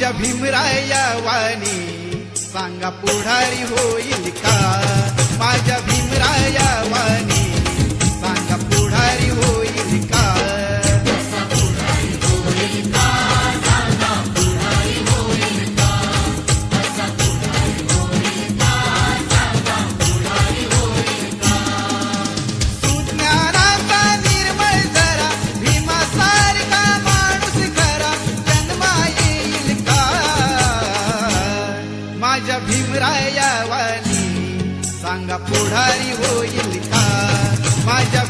भीमराया वाणी सांगा पुढारी होई सांगा पुढारी होईल का? माझ्या